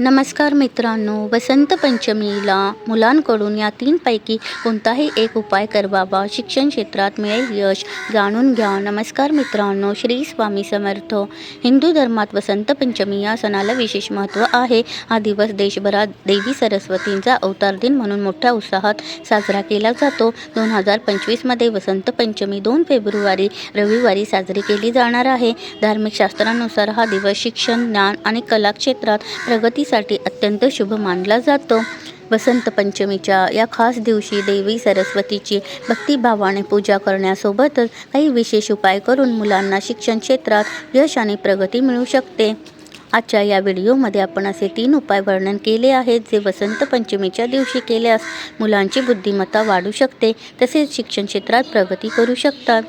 नमस्कार मित्रांनो वसंत पंचमीला मुलांकडून या तीनपैकी कोणताही एक उपाय करवावा शिक्षण क्षेत्रात मिळेल यश जाणून घ्या. नमस्कार मित्रांनो श्री स्वामी समर्थ. हिंदू धर्मात वसंत पंचमी या सणाला विशेष महत्त्व आहे. हा दिवस देशभरात देवी सरस्वतींचा अवतार दिन म्हणून मोठ्या उत्साहात साजरा केला जातो. दोन हजार पंचवीसमध्ये वसंत पंचमी दोन फेब्रुवारी रविवारी साजरी केली जाणार आहे. धार्मिक शास्त्रानुसार हा दिवस शिक्षण ज्ञान आणि कला क्षेत्रात प्रगतीसाठी अत्यंत शुभ मानला जातो. वसंत पंचमीच्या या खास दिवशी देवी सरस्वतीची भक्तिभावाने पूजा करण्यासोबतच काही विशेष उपाय करून मुलांना शिक्षण क्षेत्रात यश आणि प्रगती मिळू शकते. आजच्या या व्हिडिओमध्ये आपण असे तीन उपाय वर्णन केले आहेत जे वसंत पंचमीच्या दिवशी केल्यास मुलांची बुद्धिमत्ता वाढू शकते. तसेच शिक्षण क्षेत्रात प्रगती करू शकतात.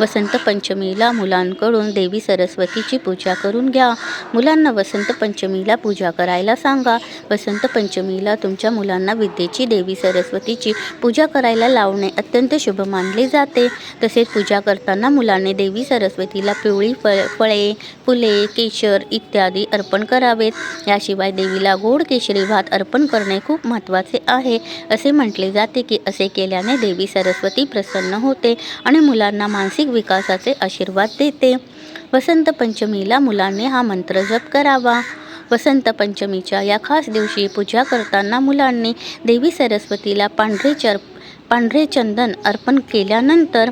वसंत पंचमीला मुलांकडून देवी सरस्वतीची पूजा करून घ्या. मुलांना वसंत पंचमीला पूजा करायला सांगा. वसंत पंचमीला तुमच्या मुलांना विद्येची देवी सरस्वतीची पूजा करायला लावणे अत्यंत शुभ मानले जाते. तसेच पूजा करताना मुलांनी देवी सरस्वतीला पिवळी फळ फळे फुले केशर इत्यादी अर्पण करावेत. याशिवाय देवीला गोड केशरी भात अर्पण करणे खूप महत्त्वाचे आहे. असे म्हटले जाते की असे केल्याने देवी सरस्वती प्रसन्न होते आणि मुलांना मानसिक विकासाचे आशीर्वाद देते. वसंत पंचमीला मुलांनी हा मंत्र जप करावा. वसंत पंचमीच्या या खास दिवशी पूजा करताना मुलांनी देवी सरस्वतीला पांढरे चर पांढरे चंदन अर्पण केल्यानंतर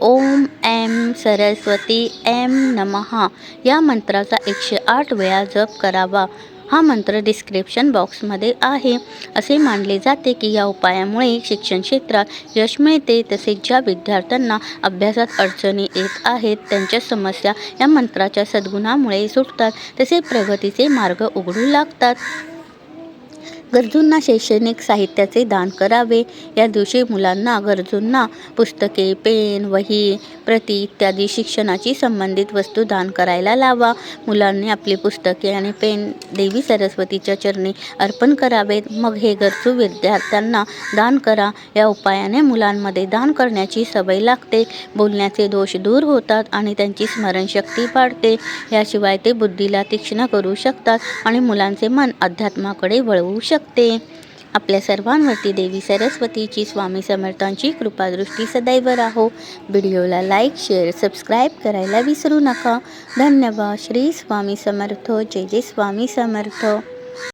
ओम एम सरस्वती एम नमहा या मंत्राचा एकशे आठ वेळा जप करावा. हा मंत्र डिस्क्रिप्शन बॉक्समध्ये आहे. असे मानले जाते की या उपायामुळे शिक्षण क्षेत्रात यश मिळते. तसेच ज्या विद्यार्थ्यांना अभ्यासात अडचणी येत आहेत त्यांच्या समस्या या मंत्राच्या सद्गुणामुळे सुटतात. तसेच प्रगतीचे मार्ग उघडू लागतात. गरजूंना शैक्षणिक साहित्याचे दान करावे. या दिवशी मुलांना गरजूंना पुस्तके पेन वही प्रती इत्यादी शिक्षणाची संबंधित वस्तू दान करायला लावा. मुलांनी आपली पुस्तके आणि पेन देवी सरस्वतीच्या चरणी अर्पण करावेत. मग हे गरजू विद्यार्थ्यांना दान करा. या उपायाने मुलांमध्ये दान करण्याची सवय लागते. बोलण्याचे दोष दूर होतात आणि त्यांची स्मरणशक्ती वाढते. याशिवाय ते बुद्धीला तीक्ष्ण करू शकतात आणि मुलांचे मन अध्यात्माकडे वळवू शकतात. शकते. आपल्या सर्वांवरती देवी सरस्वतीची स्वामी समर्थांची कृपादृष्टी सदैव राहो. व्हिडिओला लाईक शेअर सबस्क्राईब करायला विसरू नका. धन्यवाद. श्री स्वामी समर्थ. जय जय स्वामी समर्थ.